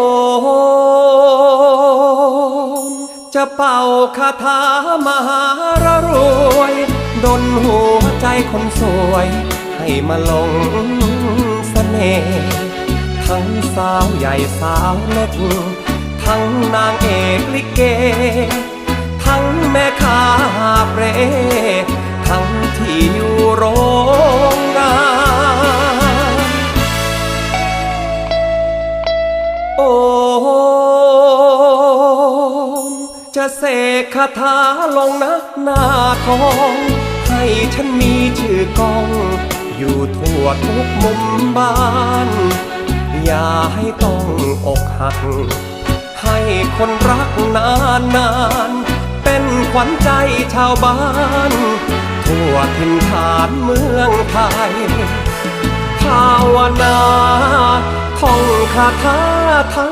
โอมจะเป่าคาถามหารรวย ดนหัวใจคนสวย ให้มาลงเสน่ห์ทั้งสาวใหญ่สาวเล็ก ทั้งนางเอกลิเก ทั้งแม่ค้าหาบเร่ทั้งที่อยู่ ม จะเสกคาถาลงนักหน้าทอง ให้ฉันมีชื่อกอง อยู่ทั่วทุกมุมบ้าน อย่าให้ต้องอกหัก ให้คนรักนานนานเป็นขวัญใจชาวบ้าน ทั่วถิ่นฐานเมืองไทย ภาวนาท่องคาถาทั้ง